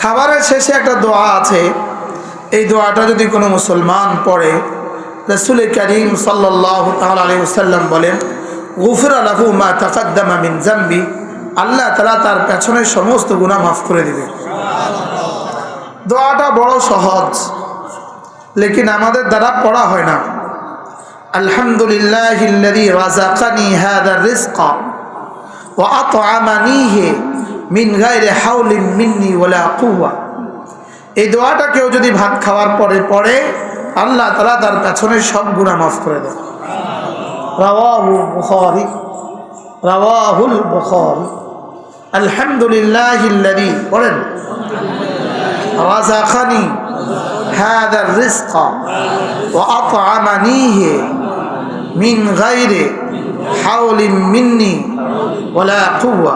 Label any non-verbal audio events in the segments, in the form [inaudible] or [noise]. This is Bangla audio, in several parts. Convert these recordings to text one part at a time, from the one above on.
খাবারের শেষে একটা দোয়া আছে। এই দোয়াটা যদি কোনো মুসলমান পড়ে, রসুল করিম আলাইসাল্লাম বলেন, গুফর আলাহু মা তাকাদ্দামা জাম্বি আল্লাহ তালা তার পেছনের সমস্ত গুণা মাফ করে দিবে। দোয়াটা বড় সহজ, লেকিন আমাদের দ্বারা পড়া হয় না। আলহামদুলিল্লাহ রাজাকানি হাদা রিজকা ও আতআমানিহি মিন গায়রি হাউলিন মিন্নি ওয়ালা কুওয়া এই দোয়াটা কেউ যদি ভাত খাওয়ার পরে পড়ে আল্লাহ তালা তার পেছনের সব গুণা মাফ করে দেয় রাওয়াহু বুখারী রাওয়াহুল বুখারী আলহামদুলিল্লাহিল্লাযী বলেন রাযাকানি হাযা الرزق وأطعمنيه من غير حول مني ولا قوة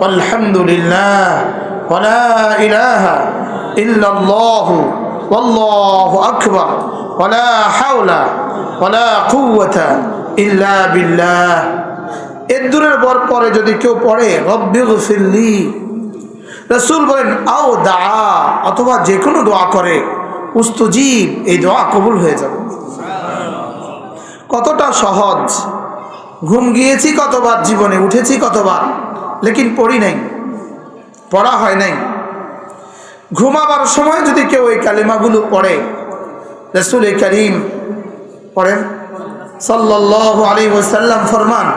والحمد لله ولا إله إلا الله والله أكبر ولا حول ولا قوة إلا بالله এদুরের পর পরে যদি কেউ পড়ে রব্বি গফিল্লি রসুল বলেন আও দা অথবা যে কোনো দোয়া করে উস্তুজীব এই দোয়া কবুল হয়ে যাবে কতটা সহজ ঘুম গিয়েছি কতবার জীবনে উঠেছি কতবার লেকিন পড়ি নাই, পড়া হয় নাই। ঘুমাবার সময় যদি কেউ এই কালিমাগুলো পড়ে, রসুল করিম পড়েন সাল্লাহ আলী ওসাল্লাম ফরমান,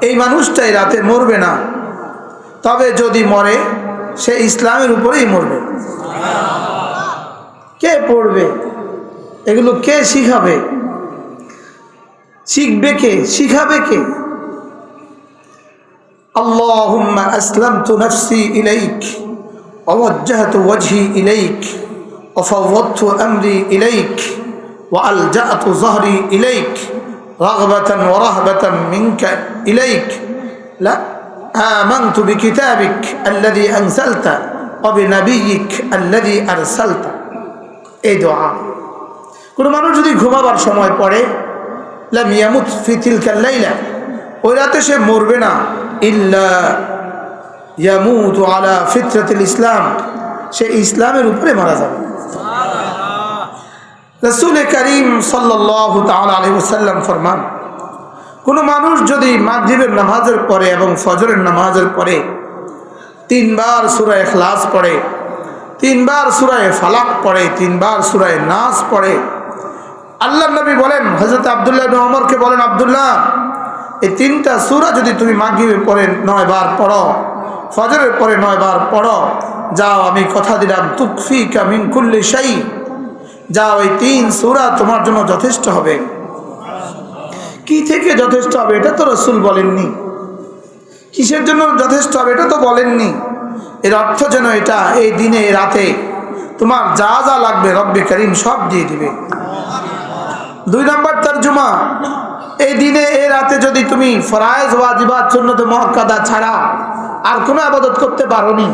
এই মানুষটাই রাতে মরবে না। তবে যদি মরে, সে ইসলামের উপরেই মরবে। কে পড়বে? এগুলো কে শিখাবে? শিখবে কে? শিখাবে কে? اللهم أسلمت نفسي إليك ووجهت وجهي إليك وفوضت أمري إليك وألجأت ظهري إليك رغبة ورهبة منك إليك لا آمنت بكتابك الذي أنزلت وبنبيك الذي أرسلت এই দোয়া কোনো মানুষ যদি ঘুমাবার সময় পড়ে লাম ইয়ামুত ফিতিল কাল্লাইলা ওই রাতে সে মরবে না ইল্লা ইয়ামুত আলা ফিতরাতিল ইসলাম। সে ইসলামের উপরে মারা যাবে। রসুল করিম সাল্লাহ ওয়াসাল্লাম ফরমান, কোনো মানুষ যদি মাগরিবের নামাজের পরে এবং ফজরের নামাজের পরে তিনবার সুরায় খ্লাস পড়ে, তিনবার সুরায় ফালাক পড়ে, তিনবার সুরায় নাচ পড়ে আল্লাহ নবী বলেন হজরত আবদুল্লাহ অমরকে বলেন, আবদুল্লাহ এই তিনটা সুরা যদি তুমি মাগরিবের পরে নয় বার পড়ো, ফজরের পরে নয় বার পড়ো, যাও আমি কথা দিলাম তুকফি কামিন কুল্লি সাই যাও, এই তিন সুরা তোমার জন্য যথেষ্ট হবে। কি থেকে যথেষ্ট হবে এটা তো রসুল বলেননি। কিসের জন্য যথেষ্ট হবে এটা তো বলেননি। এর অর্থ যেন এটা এই দিনে রাতে তোমার যা যা লাগবে রব্বে করিম সব দিয়ে দিবে। দুই নম্বর তর্জমা এই দিনে, এই রাতে যদি তুমি ফরায়েজ ওয়াজিবাত সুন্নতে মহকাদা ছাড়া আর কোনো আবাদত করতে পারোনি,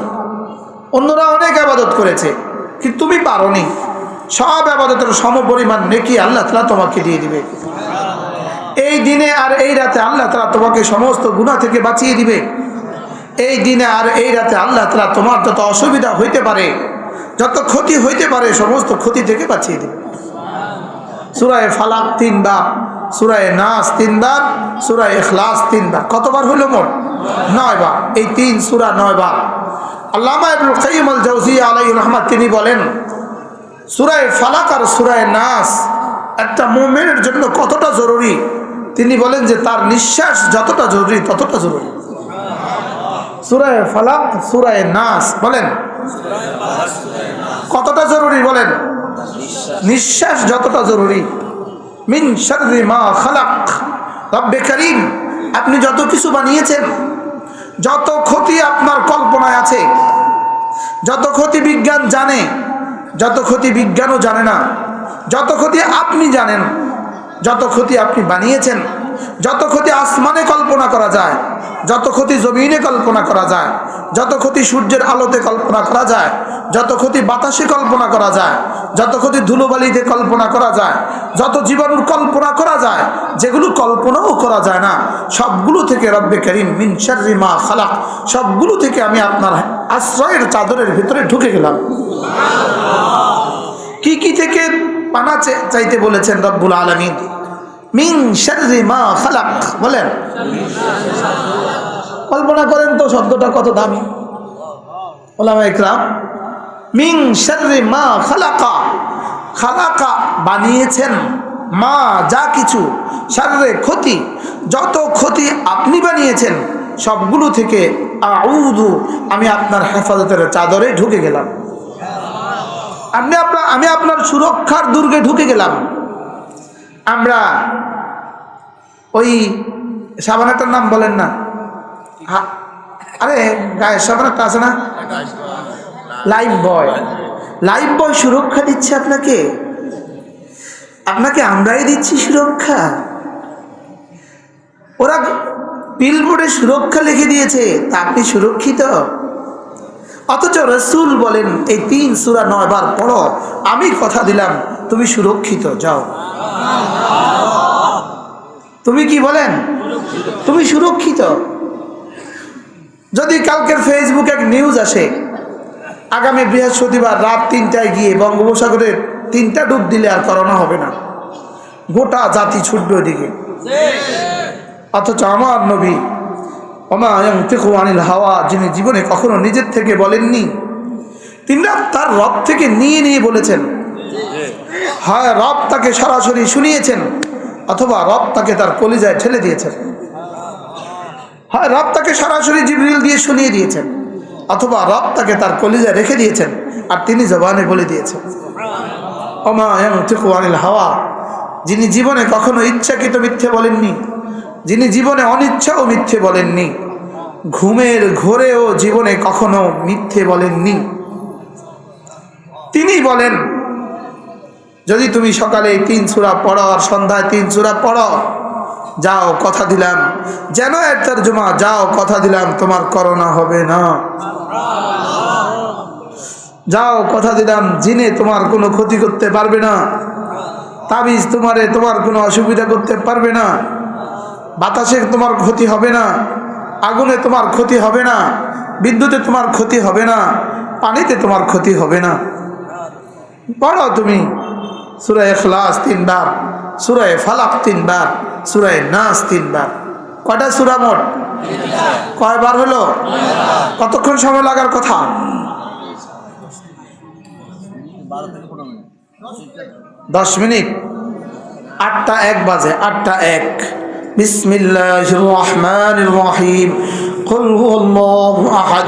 অন্যরা অনেক আবাদত করেছে, কিন্তু তুমি পারোনি। সব আবাদতের সম পরিমাণ নেকি আল্লাহ তালা তোমাকে দিয়ে দিবে। এই দিনে আর এই রাতে আল্লাহ তালা তোমাকে সমস্ত গুণা থেকে বাঁচিয়ে দিবে। এই দিনে আর এই রাতে আল্লাহ তালা তোমার যত অসুবিধা হইতে পারে, যত ক্ষতি হইতে পারে, সমস্ত ক্ষতি থেকে বাঁচিয়ে দিবে। সুরায় ফালাক তিনবার সুরায় নাস তিনবার, সুরায় এখলাস তিনবার। কতবার হইল মোট? নয় বার এই তিন সুরা নয় বার আল্লামা ইবুল কাইম আল জৌজি আলাই রহমান তিনি বলেন, সুরায় ফালাক আর সুরায় নাস, একটা মোমেনের জন্য কতটা জরুরি? তিনি বলেন যে তার নিঃশ্বাস যতটা জরুরি, ততটা জরুরি। সুরায় ফালাক, সুরায় নাস, বলেন। কতটা জরুরি, বলেন? নিঃশ্বাস যতটা জরুরি। মিন শাররি মা খালাক। রব্বে করিম, আপনি যত কিছু বানিয়েছেন, যত ক্ষতি আপনার কল্পনায় আছে, যত ক্ষতি বিজ্ঞান জানে, যত ক্ষতি বিজ্ঞানও জানে না, যত ক্ষতি আপনি জানেন, যত ক্ষতি আপনি বানিয়েছেন যত ক্ষতি আসমানে কল্পনা করা যায়, যত ক্ষতি জমিনে কল্পনা করা যায়, যত ক্ষতি সূর্যের আলোতে কল্পনা করা যায়, যত ক্ষতি বাতাসে কল্পনা করা যায়, যত ক্ষতি ধুলোবালিতে কল্পনা করা যায়, যত জীবাণুর কল্পনা করা যায়, যেগুলো কল্পনাও করা যায় না, সবগুলো থেকে রব্বে করিম মিনসারি মা খালাক, সবগুলো থেকে আমি আপনার আশ্রয়ের চাদরের ভিতরে ঢুকে গেলাম। কি কি থেকে পানা চাইতে বলেছেন রব্বুল আলমিন? মিন শাররি মা খালাক, বলেন। কল্পনা করেন তো শব্দটা কত দামি। ওলামা ইকরাম, মিন শাররি মা খালাকা খালাকা বানিয়েছেন মা যা কিছু, শাররে ক্ষতি, যত ক্ষতি আপনি বানিয়েছেন, সবগুলো থেকে আউদু আমি আপনার হেফাজতের চাদরে ঢুকে গেলাম। আপনি আপনার আমি আপনার সুরক্ষার দুর্গে ঢুকে গেলাম। আমরা ওই সাবানাটার নাম বলেন না। আরে গায়ে সাবানাটা আছে না? লাইফ বয়। লাইফ বয় সুরক্ষা দিচ্ছে আপনাকে? আপনাকে আমরাই দিচ্ছি সুরক্ষা। ওরা বিলবোর্ডে সুরক্ষা লিখে দিয়েছে, তা আপনি সুরক্ষিত? অথচ রসুল বলেন, এই তিন সুরা নয় বার পড়ো, আমি কথা দিলাম, তুমি সুরক্ষিত, যাও। তুমি কি বলেন? তুমি সুরক্ষিত? যদি কালকের ফেসবুকে এক নিউজ আসে, আগামী বৃহস্পতিবার রাত তিনটায় গিয়ে বঙ্গোপসাগরের তিনটা ডুব দিলে আর করোনা হবে না। গোটা জাতি ছুটবে ওদিকে অথচ আমার নবী, ওমা ইয়ান্তিকু আনিল হাওয়া যিনি জীবনে কখনো নিজের থেকে বলেননি, তিনি তার রব থেকে নিয়ে নিয়ে বলেছেন। হ্যাঁ রব তাকে সরাসরি শুনিয়েছেন। অথবা রব তাকে তার কলিজায় ঠেলে দিয়েছেন। হয় রব তাকে সরাসরি জিবরিল দিয়ে শুনিয়ে দিয়েছেন, অথবা রব তাকে তার কলিজায় রেখে দিয়েছেন আর তিনি জবানে বলে দিয়েছেন। আনিল হাওয়া, যিনি জীবনে কখনো ইচ্ছাকৃত মিথ্যে বলেননি, যিনি জীবনে অনিচ্ছাও মিথ্যে বলেননি, ঘুমের ঘোরেও জীবনে কখনো মিথ্যে বলেননি। তিনি বলেন যদি তুমি সকালে তিন সুরা পড়ো আর সন্ধ্যায় তিন সুরা পড়ো, যাও, কথা দিলাম। যেন এর তর্জমা, যাও, কথা দিলাম, তোমার করোনা হবে না। যাও, কথা দিলাম, জিনে তোমার কোনো ক্ষতি করতে পারবে না। তাবিজ তোমারে, তোমার কোনো অসুবিধা করতে পারবে না। বাতাসে তোমার ক্ষতি হবে না। আগুনে তোমার ক্ষতি হবে না। বিদ্যুতে তোমার ক্ষতি হবে না। পানিতে তোমার ক্ষতি হবে না। পড়ো তুমি। সুরায় এখলাস তিনবার সুরায় ফালাক তিনবার সুরায় নাস তিনবার কয়টা সুরা মোট কয়বার হলো কতক্ষণ সময় লাগার কথা দশ মিনিট আটটা এক বাজে আটটা এক বিসমিল্লাহ রহমান রহিম قل هو الله أحد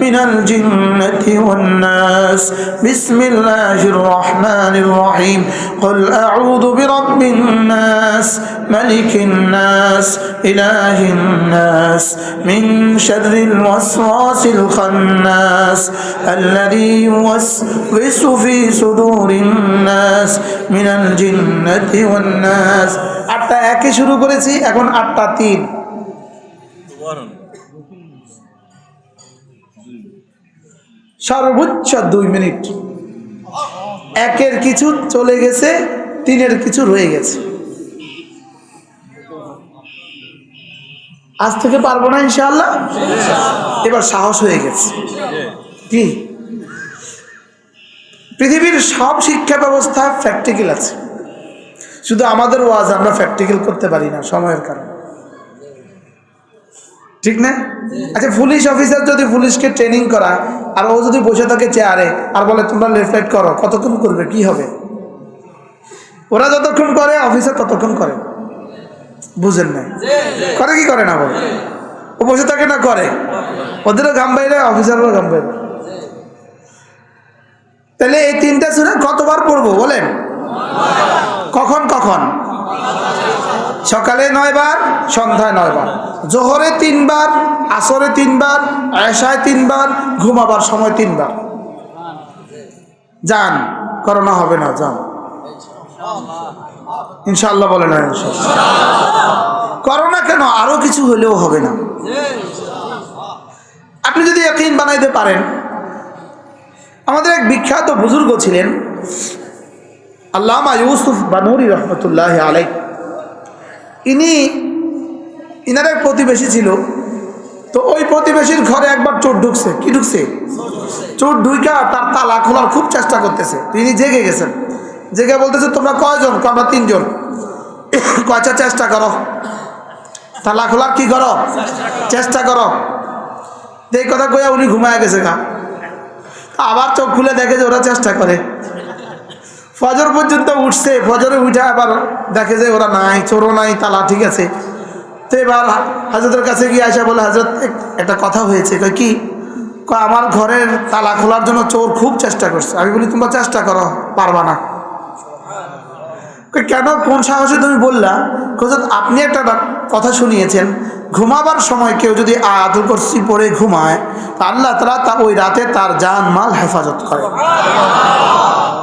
من الجنة والناس بسم الله الرحمن الرحيم قل أعوذ برب الناس ملك الناس إله الناس من شر الوسواس الخناس الذي يوسوس في صدور الناس من الجنة والناس আটটা একে শুরু করেছি এখন আটটা তিন সর্বোচ্চ দুই মিনিট। একের কিছু চলে গেছে, তিনের কিছু রয়ে গেছে। আজ থেকে পারব না ইনশাল্লাহ এবার সাহস হয়ে গেছে। কি? পৃথিবীর সব শিক্ষা ব্যবস্থা প্র্যাকটিক্যাল আছে। শুধু আমাদের ওয়াজ আমরা প্র্যাকটিক্যাল করতে পারি না, সময়ের কারণে। ঠিক না? আচ্ছা পুলিশ অফিসার যদি পুলিশকে ট্রেনিং করা, আর ও যদি বসে থাকে চেয়ারে আর বলে, তোমরা লেফট রাইট করো কতক্ষণ করবে? কি হবে? ওরা যতক্ষণ করে অফিসার ততক্ষণ করে। বুঝেন না করে কি করে না বলে? ও বসে থাকে না, করে। ওদেরও ঘাম বাইরে অফিসারও ঘাম বাইরে। তাহলে এই তিনটা শুনে কতবার পড়ব বলেন? কখন কখন? সকালে নয় বার, সন্ধ্যায় নয় বার। জোহরে তিনবার আসরে তিনবার আয়সায় তিনবার ঘুমাবার সময় তিনবার যান, করোনা হবে না, যান। ইনশাল্লাহ বলে না করোনা কেন? আরও কিছু হলেও হবে না। আপনি যদি একদিন বানাইতে পারেন, আমাদের এক বিখ্যাত বুজুর্গ ছিলেন, আল্লামা ইউসুফ বানুরি রহমতুল্লাহ আলাই ইনি ইনার এক প্রতিবেশী ছিল। তো ওই প্রতিবেশীর ঘরে একবার চোর ঢুকছে। কি ঢুকছে? চোর ঢুইকা তার তালা খোলার খুব চেষ্টা করতেছে। তিনি জেগে গেছেন। জেগে বলতেছে তোমরা কয়জন? কয়, আমরা তিনজন? [coughs] কয়টা চেষ্টা করো। তালা খোলার কি করো? চেষ্টা করো। এই কথা কইয়া উনি ঘুমায় গেছে গা। আবার চোখ খুলে দেখে যে ওরা চেষ্টা করে। ফজর পর্যন্ত উঠছে, ফজরে উঠে আবার দেখে যে ওরা নাই, চোরও নাই, তালা, ঠিক আছে। তো এবার হাজরতের কাছে গিয়ে আসা বলে, হাজরত একটা কথা হয়েছে। কি? আমার ঘরের তালা খোলার জন্য চোর খুব চেষ্টা করছে। আমি বলি, তোমরা চেষ্টা করো, পারবা না। কেন? কোন সাহসে তুমি বললা? হজরত, আপনি একটা কথা শুনিয়েছেন। ঘুমাবার সময় কেউ যদি আয়াতুল কুরসি পড়ে ঘুমায় আল্লাহ তালা তা ওই রাতে তার জান মাল হেফাজত করে।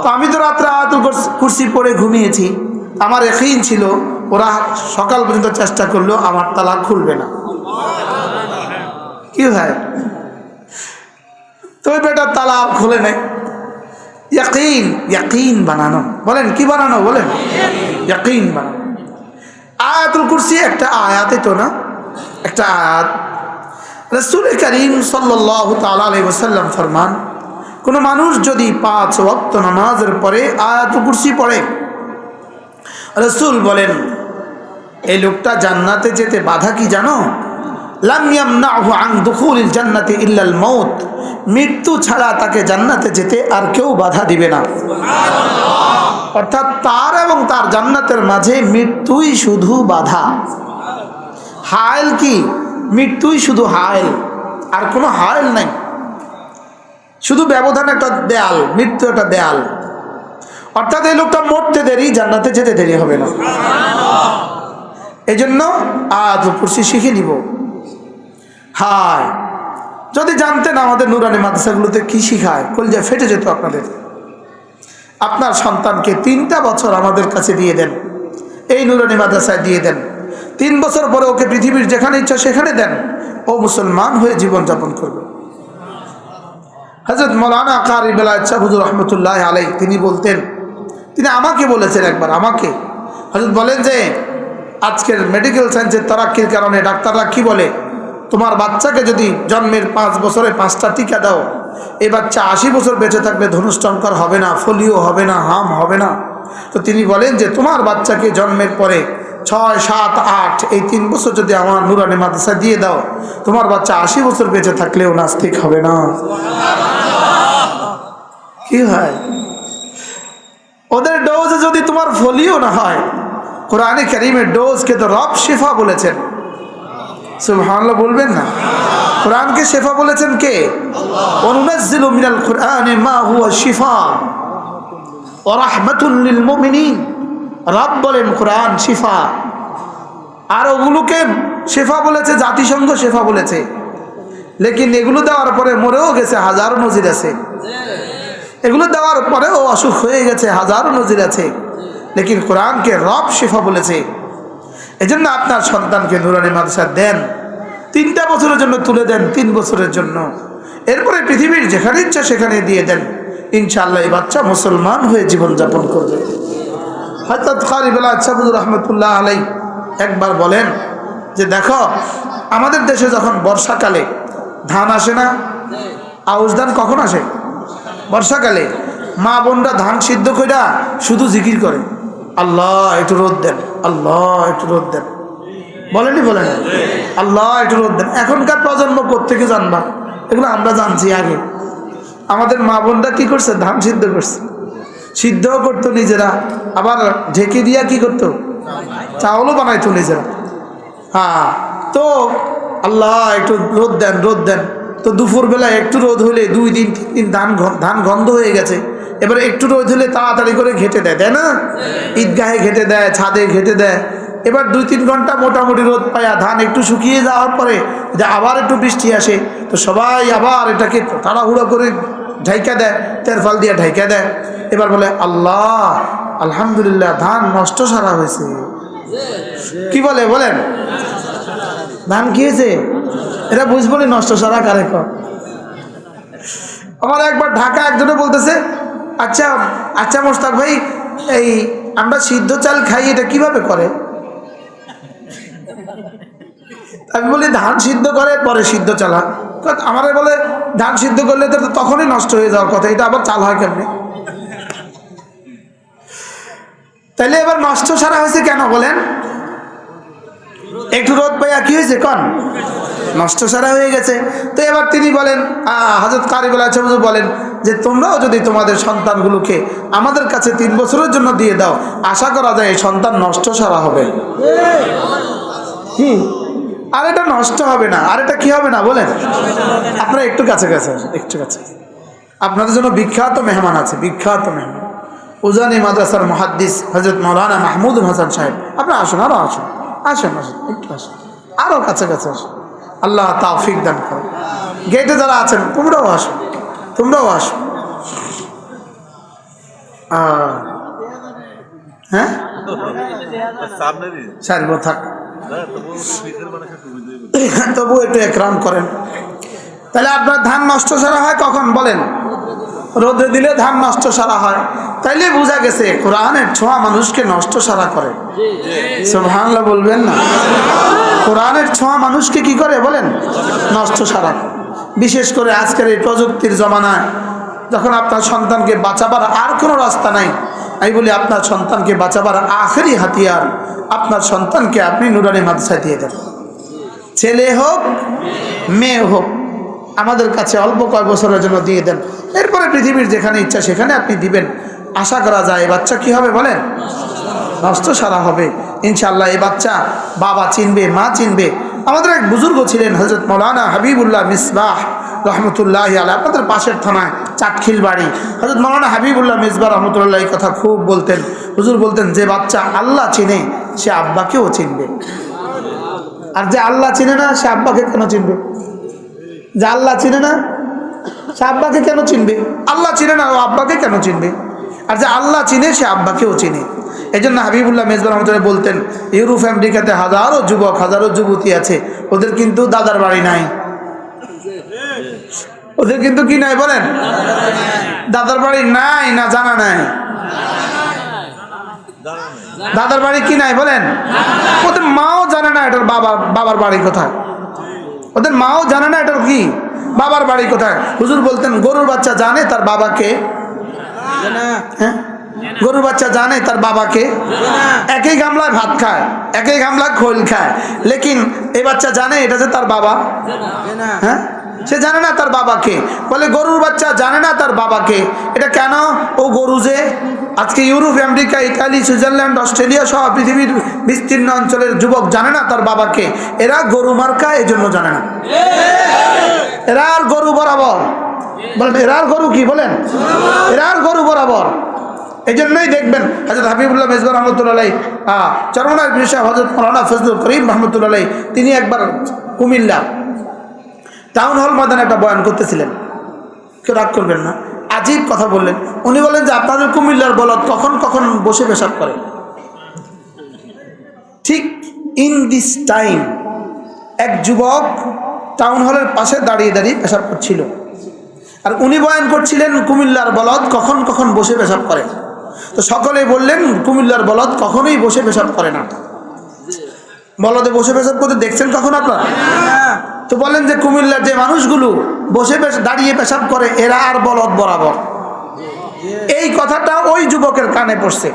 তো আমি তো রাত্রে আয়াতুল কুরসি- পরে ঘুমিয়েছি। আমার একইন ছিল, ওরা সকাল পর্যন্ত চেষ্টা করল, আমার তালা খুলবে না। কি হয়? তো ওই বেটার তালা খুলে নেয়। ইয়াকিন ইয়াকিন বানানো। বলেন, কি বানানো? বলেন। ইয়াকিন বানানো। আয়াতুল কুরসি একটা আয়াতে তো না? একটা আয়াত। রসুল করিম সাল্লাহ তাল্লাম ফরমান কোনো মানুষ যদি পাঁচ ওয়াক্ত নামাজের পরে আয়াতুল কুরসি পড়ে, রসুল বলেন, এই লোকটা জান্নাতে যেতে বাধা কি জানো? দুখুলিল জান্নাতি ইল্লাল মউত। মৃত্যু ছাড়া তাকে জান্নাতে যেতে আর কেউ বাধা দিবে না। অর্থাৎ তার এবং তার জান্নাতের মাঝে মৃত্যুই শুধু বাধা। হায়েল কি? মৃত্যুই শুধু হায়েল আর কোনো হায়েল নাই। শুধু ব্যবধান একটা দেয়াল, মৃত্যু একটা দেয়াল। অর্থাৎ এই লোকটা মরতে দেরি, জান্নাতে যেতে দেরি হবে না। এই জন্য আজ কুরসি শিখে নিব। হায়, যদি জানতেন আমাদের নুরানি মাদ্রাসাগুলোতে কি শিখায়, কলজা ফেটে যেত আপনাদের। আপনার সন্তানকে তিনটা বছর আমাদের কাছে দিয়ে দেন। এই নুরানি মাদ্রাসায় দিয়ে দেন। তিন বছর পরে ওকে পৃথিবীর যেখানে ইচ্ছা সেখানে দেন। ও মুসলমান হয়ে জীবনযাপন করবে। হজরত মৌলানা কারি বেলাচ্ছা হুজুর রহমতুল্লাহ আলাই তিনি বলতেন, তিনি আমাকে বলেছেন একবার, আমাকে। হজরত বলেন যে, আজকের মেডিকেল সায়েন্সের তরাক্কির কারণে ডাক্তাররা কি বলে, তোমার বাচ্চাকে যদি জন্মের পাঁচ বছরে পাঁচটা টিকা দাও এই বাচ্চা আশি বছর বেঁচে থাকলে ধনুষ্টঙ্কর হবে না, ফলিও হবে না, হাম হবে না। তো তিনি বলেন যে, তোমার বাচ্চাকে জন্মের পরে ছয়, সাত, আট, এই তিন বছর যদি আমার নুরানি মাদ্রাসা দিয়ে দাও, তোমার বাচ্চা আশি বছর বেঁচে থাকলেও নাস্তিক হবে না। কি হয়? ওদের ডোজে যদি তোমার ফলিও না হয়, কোরআনে করিমের ডোজকে তো রব শেফা বলেছেন। সুবহানাল্লাহ বলবেন না? কোরআনকে শেফা বলেছেন কে? অনুনাজ্জিলু মিনাল কোরআনে মা হুয়া শিফা। ওয়া রাহমাতুল লিল মুমিনিন। রব বলেন, কোরআন শিফা। আর ওগুলোকে শেফা বলেছে, জাতিসংঘ শেফা বলেছে। লেকিন এগুলো দেওয়ার পরে মরেও গেছে, হাজারো নজির আছে। এগুলো দেওয়ার পরেও অসুখ হয়ে গেছে, হাজারো নজির আছে। লেকিন কোরআনকে রব শেফা বলেছে। এজন্য আপনার সন্তানকে নুরানি মাদ্রাসা দেন। তিনটা বছরের জন্য তুলে দেন, তিন বছরের জন্য। এরপরে পৃথিবীর যেখানে ইচ্ছা সেখানে দিয়ে দেন। ইনশাআল্লাহ এই বাচ্চা মুসলমান হয়ে জীবনযাপন করবে। হয়তো কারিবেলা আচ্ছাবুর রহমতুল্লাহ আলাই একবার বলেন যে দেখো, আমাদের দেশে যখন বর্ষাকালে ধান আসে না, আউশ ধান কখন আসে? বর্ষাকালে। মা বোনরা ধান সিদ্ধ কইরা শুধু জিকির করে। আল্লাহ, একটু রোদ দেন, আল্লাহ, একটু রোদ দেন। বলেনি বলেন আল্লাহ, একটু রোদ দেন। এখনকার প্রজন্ম কোথেকে জানবা? এগুলো আমরা জানছি আগে। আমাদের মা বোনরা কি করছে? ধান সিদ্ধ করছে। সিদ্ধও করতো নিজেরা। আবার ঢেকে দিয়া কি করতো? চাউলও বানাইতো নিজেরা। হ্যাঁ তো আল্লাহ একটু রোদ দেন রোদ দেন। তো দুপুরবেলা একটু রোদ হলে দুই দিন, তিন দিন ধান ধান গন্ধ হয়ে গেছে। এবার একটু রোদ হলে তাড়াতাড়ি করে ঘেটে দেয়, তাই না? ঈদগাহে ঘেটে দেয়, ছাদে ঘেটে দেয়। এবার দুই তিন ঘণ্টা মোটামুটি রোদ পায়া, ধান একটু শুকিয়ে যাওয়ার পরে যে আবার একটু বৃষ্টি আসে, তো সবাই আবার এটাকে তাড়াহুড়ো করে ঢাইকা দেয় তেরফাল দিয়ে ঢাইকা দেয়। এবার বলে, আল্লাহ, আলহামদুলিল্লাহ, ধান নষ্ট সারা হয়েছে। কি বলে, বলেন? ধান কি হয়েছে? এটা বুঝব না নষ্ট সারা কারে আমার একবার ঢাকা একজনে বলতেছে আচ্ছা আচ্ছা মোস্তাক ভাই, এই আমরা সিদ্ধ চাল খাই, এটা কীভাবে করে? আমি বলি, ধান সিদ্ধ করে, পরে সিদ্ধ চালা। আমার বলে, ধান সিদ্ধ করলে তো তখনই নষ্ট হয়ে যাওয়ার কথা, এটা আবার চাল হয় কেমনি? তাইলে এবার নষ্ট সারা হয়েছে কেন বলেন? একটু রোদ পাইয়া কি হয়েছে কন? নষ্ট সারা হয়ে গেছে। তো এবার তিনি বলেন হাজরত কারিবুল আচাবুজু বলেন যে, তোমরাও যদি তোমাদের সন্তানগুলোকে আমাদের কাছে তিন বছরের জন্য দিয়ে দাও, আশা করা যায় সন্তান নষ্ট সারা হবে। কি? আর এটা নষ্ট হবে না। আর এটা কি হবে না? বলেন। আপনারা একটু কাছে কাছে একটু কাছে। আপনাদের জন্য বিখ্যাত মেহমান আছে বিখ্যাত মেহমান। উজানি মাদ্রাসার মহাদ্দিস হজরত মৌলানা মাহমুদুল হাসান সাহেব। আপনারা আসুন আরও আসুন। আসুন আসুন একটু আসুন। আরও কাছে কাছে আসুন। আল্লাহ তাওফিক দান করো গেটে যারা আছেন তোমরাও আসো। তোমরাও আসো। হ্যাঁ? সারিব থাক। তবু একটু একরাম করেন। তাহলে আপনার ধান নষ্ট সারা হয় কখন বলেন? রোদে দিলে ধান নষ্ট সারা হয়। তাইলে বোঝা গেছে, কোরআনের ছোঁয়া মানুষকে নষ্ট সারা করে। সুবহানাল্লাহ বলবেন না? কোরআনের ছোঁয়া মানুষকে কি করে বলেন? নষ্ট সারা বিশেষ করে আজকের এই প্রযুক্তির জমানায়, যখন আপনার সন্তানকে বাঁচাবার আর কোনো রাস্তা নাই আমি বলি, আপনার সন্তানকে বাঁচাবার আখেরি হাতিয়ার আপনার সন্তানকে আপনি নুরানি মাদ্রাসায় দিয়ে দেন। ছেলে হোক, মেয়ে হোক, আমাদের কাছে অল্প কয়েক বছরের জন্য দিয়ে দেন। এরপরে পৃথিবীর যেখানে ইচ্ছা সেখানে আপনি দিবেন। আশা করা যায় বাচ্চা কি হবে বলেন? নষ্ট সারা হবে। ইনশাল্লাহ এই বাচ্চা বাবা চিনবে, মা চিনবে। আমাদের এক বুজুর্গ ছিলেন হজরত মৌলানা হাবিবুল্লাহ মিসবাহ। রহমতুল্লাহ আলা আপনাদের পাশের থানায় চাটখিল বাড়ি। হজরত মৌলানা হাবিবুল্লাহ মিসবাহ রহমতুল্লাহ এই কথা খুব বলতেন। হুজুর বলতেন, যে বাচ্চা আল্লাহ চিনে, সে আব্বাকেও চিনবে। আর যে আল্লাহ চিনে না, সে আব্বাকে কেন চিনবে? যে আল্লাহ চিনে না, সে আব্বাকে কেন চিনবে? আল্লাহ চিনে না, ও আব্বাকে কেন চিনবে? আর যে আল্লাহ চিনে, সে আব্বাকেও চিনে। এই জন্য হাবিবুল্লাহ মেজবান রহমতুল্লাহ বলতেন, ইউরোপ, আমেরিকাতে হাজারো যুবক, হাজারো যুবতী আছে। ওদের কিন্তু দাদার বাড়ি নাই। ওদের কিন্তু কি নাই বলেন? দাদার বাড়ি নাই না জানা নাই? দাদার বাড়ি কি নাই বলেন? ওদের মাও জানে না এটার বাবা, বাবার বাড়ি কোথায়। ওদের মাও জানে না এটার কি? বাবার বাড়ি কোথায়? হুজুর বলতেন, গরুর বাচ্চা জানে তার বাবাকে? হ্যাঁ? গরুর বাচ্চা জানে তার বাবাকে? একই গামলায় ভাত খায়, একই গামলায় খোল খায়। লেকিন এই বাচ্চা জানে এটা যে তার বাবা? হ্যাঁ? সে জানে না তার বাবাকে। বলে, গরুর বাচ্চা জানে না তার বাবাকে। এটা কেন? ও গরু যে, আজকে Europe, America, Italy, Switzerland, Australia সহ পৃথিবীর বিস্তীর্ণ অঞ্চলের যুবক জানে না তার বাবাকে। এরা গরু মার্কা এই জন্য জানে না। এরা আর গরু বরাবর। বলেন, এরা আর গরু কি? বলেন। এরা আর গরু বরাবর। এই জন্যই দেখবেন হজরত হাবিবুল্লাহ মেজবা রহমতুল্লাহ চরমনার বিশা হজরত মৌলানা ফজলুল করিম রহমতুল্লাহ তিনি একবার কুমিল্লা টাউন হল ময়দানে একটা বয়ান করতেছিলেন। কেউ রাগ করবেন না। আজীব কথা বললেন। উনি বলেন যে, আপনাদের কুমিল্লার বলদ কখন কখন বসে পেশাব করে। ঠিক ইন দিস টাইম এক যুবক টাউন হলের পাশে দাঁড়িয়ে দাঁড়িয়ে পেশাব করছিল। আর উনি বয়ান করছিলেন, কুমিল্লার বলদ কখন কখন বসে পেশাব করে। তো সকলে বললেন, কুমিল্লার বলদ কখনোই বসে পেশাব করে না। বলদে বসে পেশাব করতে দেখছেন কখন আপনারা? তো বলেন যে কুমিল্লার যে মানুষগুলো বসে দাঁড়িয়ে পেশাব করে, এরা আর বলদ বরাবর। এই কথাটা ওই যুবকের কানে পড়ছে।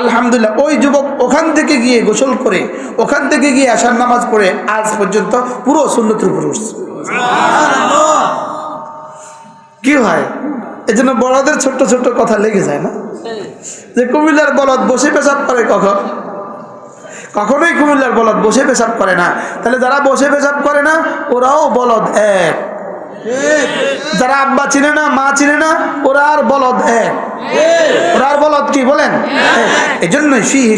আলহামদুলিল্লাহ, ওই যুবক ওখান থেকে গিয়ে গোসল করে, ওখান থেকে গিয়ে আসার নামাজ পড়ে আজ পর্যন্ত পুরো উপরে উঠছে। কি হয়? জন্য বড়দের ছোট্ট ছোট্ট কথা লেগে যায় না? যে কুমিল্লার বলদ বসে পেশাব করে কখন? কখনোই কুমিল্লার বলদ বসে পেশাব করে না। তাহলে যারা বসে পেশাব করে না, ওরাও বলদ এক। যারা আব্বা চিনে না, মা চিনে না, ওরা আর বলদ এক ওরা আর বলদ কি বলেন? এই জন্য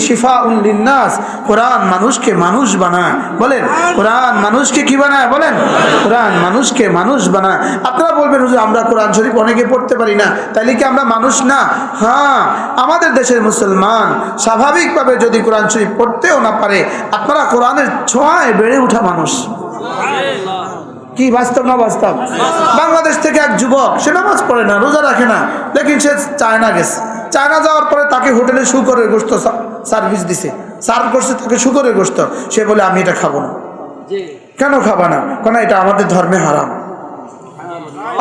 শিফা উল্লিনাস কোরআন মানুষকে মানুষ বানায়। বলেন, কোরআন মানুষকে কি বানায়? বলেন, কোরআন মানুষকে মানুষ বানায়। আপনারা বলবেন আমরা কোরআন শরীফ অনেকে পড়তে পারি না। তাইলে কি আমরা মানুষ না? হ্যাঁ আমাদের দেশের মুসলমান স্বাভাবিকভাবে যদি কোরআন শরীফ পড়তেও না পারে, আপনারা কোরআনের ছোঁয়ায় বেড়ে ওঠা মানুষ। কি বাস্তব না বাস্তব? বাংলাদেশ থেকে এক যুবক সে নামাজ পড়ে না রোজা রাখে না লেকিন সে চায়না গেছে। চায়না যাওয়ার পরে তাকে হোটেলে শুকরের গোস্ত সার্ভিস দিছে। সার্ভ করছে তাকে শুকরের গোস্ত সে বলে আমি এটা খাব না। কেন খাবা না? কেন এটা আমাদের ধর্মে হারাম?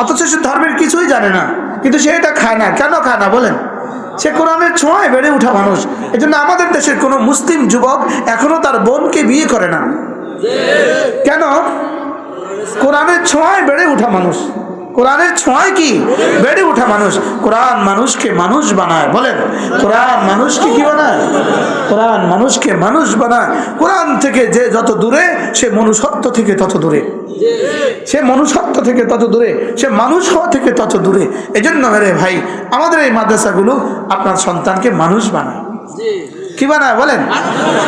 অথচ সে ধর্মের কিছুই জানে না কিন্তু সে এটা খায় না। কেন খায় না বলেন? সে কোরআনের ছোঁয়ায় বেড়ে ওঠা মানুষ। এই জন্য আমাদের দেশের কোনো মুসলিম যুবক এখনও তার বোনকে বিয়ে করে না। কেন? কোরআনের ছোঁয়ায় বেড়ে ওঠা মানুষ। কোরআনের ছোঁয়ায় কি? বেড়ে ওঠা মানুষ। কোরআন মানুষকে মানুষ বানায়, বলেন। কোরআন মানুষকে কি বানায়? কোরআন মানুষকে মানুষ বানায়। কোরআন থেকে যে যত দূরে, সে মনুষ্যত্ব থেকে তত দূরে। সে মনুষ্যত্ব থেকে তত দূরে, সে মানুষ হওয়া থেকে তত দূরে। এই জন্য ভাই, আমাদের এই মাদ্রাসাগুলো আপনার সন্তানকে মানুষ বানায়। কি বানায় বলেন?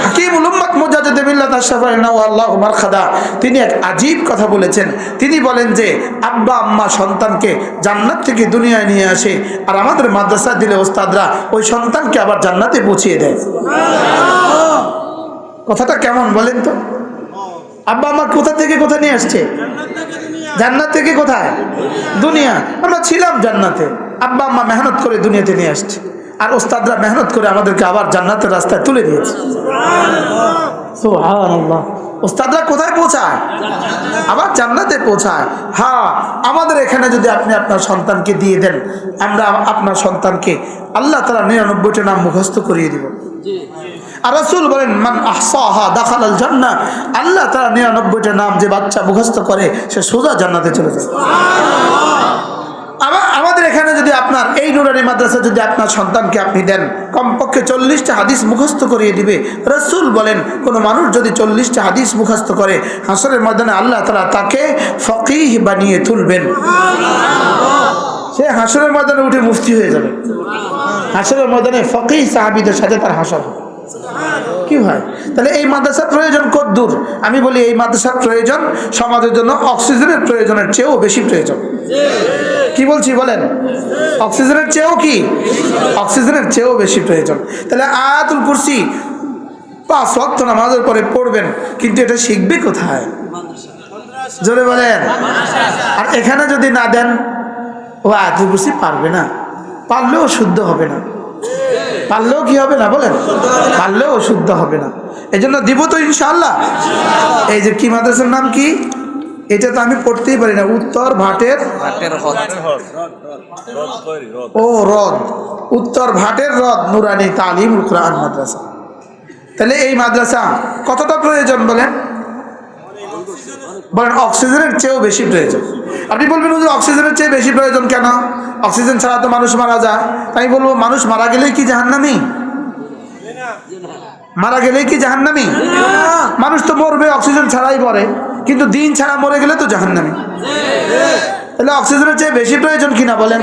হাকিমুল উম্মত মুজাদ্দিদ মিল্লাত আশরাফুল নাও আল্লাহ উমার খাদা তিনি এক আজীব কথা বলেছেন। তিনি বলেন যে, আব্বা, আম্মা সন্তানকে জান্নাত থেকে দুনিয়ায় নিয়ে আসে আর আমাদের মাদ্রাসা দিলে ওস্তাদরা ওই সন্তানকে আবার জান্নাতে পৌঁছিয়ে দেয়। কথাটা কেমন বলেন তো? আব্বা, আম্মা কোথা থেকে কোথা নিয়ে আসছে? জান্নাত থেকে কোথায়? দুনিয়া। আমরা ছিলাম জান্নাতে। আব্বা, আম্মা মেহনত করে দুনিয়াতে নিয়ে আসছে। আর ওস্তাদরা মেহনত করে আমাদেরকে আবার জান্নাতের রাস্তায় তুলে দিয়েছে। ওস্তাদরা কোথায় পৌঁছায়? আবার জান্নাতে পৌঁছায়। হ্যাঁ আমাদের এখানে যদি আপনি আপনার সন্তানকে দিয়ে দেন, আমরা আপনার সন্তানকে আল্লাহ তালা নিরানব্বইটা নাম মুখস্থ করিয়ে দিব। আর রাসূল বলেন, মান আহসাহা দাখাল আল জান্নাহ আল্লাহ তারা নিরানব্বইটা নাম যে বাচ্চা মুখস্থ করে, সে সোজা জান্নাতে চলে যায়। আমাদের এখানে যদি আপনার এই নুরানি মাদ্রাসা যদি আপনার সন্তানকে আপনি দেন, কমপক্ষে চল্লিশটা হাদিস মুখস্থ করিয়ে দিবে। রসুল বলেন, কোনো মানুষ যদি চল্লিশটা হাদিস মুখস্থ করে হাসরের ময়দানে আল্লাহ তালা তাকে ফকিহ বানিয়ে তুলবেন। সে হাসরের ময়দানে উঠে মুফতি হয়ে যাবে। হাসরের ময়দানে ফকিহ সাহাবিদের সাথে তার হাসর কি হয় তাহলে এই মাদ্রাসার প্রয়োজন কত দূর আমি বলি, এই মাদ্রাসার প্রয়োজন সমাজের জন্য অক্সিজেনের প্রয়োজনের চেয়েও বেশি প্রয়োজন। কি বলছি বলেন? অক্সিজেনের চেয়েও কি? অক্সিজেনের চেয়েও বেশি প্রয়োজন। তাহলে আয়াতুল কুরসি পাঁচ ওয়াক্ত নামাজের পরে পড়বেন, কিন্তু এটা শিখবে কোথায়? জোরে বলেন। আর এখানে যদি না দেন, ও আয়াতুল কুরসি পারবে না। পারলেও শুদ্ধ হবে না। পারলেও কি হবে না বলেন? পারলেও শুদ্ধ হবে না। এই জন্য দিব তো ইনশাল্লাহ এই যে কি মাদ্রাসার নাম কি? এটা তো আমি পড়তেই পারি না। উত্তর ভাটের ও রদ উত্তর ভাটের রদ নুরানি তালিমুল কোরআন মাদ্রাসা। তাহলে এই মাদ্রাসা কতটা প্রয়োজন বলেন? বলেন অক্সিজেনের চেয়েও বেশি প্রয়োজন। আপনি বলবেন হুজুর অক্সিজেনের চেয়ে বেশি প্রয়োজন কেন? অক্সিজেন ছাড়া তো মানুষ মারা যায়। আমি বলব মানুষ মারা গেলেই কি জাহান্নামি? মারা গেলেই কি জাহান্নামি? মানুষ তো মরবে অক্সিজেন ছাড়াই মরে। কিন্তু দিন ছাড়া মরে গেলে তো জাহান্নামি। তাহলে অক্সিজেনের চেয়ে বেশি প্রয়োজন কিনা বলেন?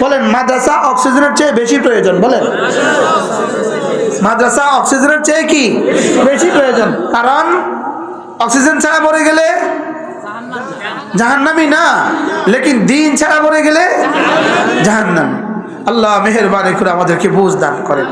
বলেন, মাদ্রাসা অক্সিজেনের চেয়ে বেশি প্রয়োজন, বলেন। মাদ্রাসা অক্সিজেনের চেয়ে কি? বেশি প্রয়োজন। কারণ অক্সিজেন ছাড়া মরে গেলে জাহান্নামি না, লেকিন দিন ছাড়া মরে গেলে জাহান্নামি। আল্লাহ মেহরবানি করে আমাদেরকে বুঝ দান করেন।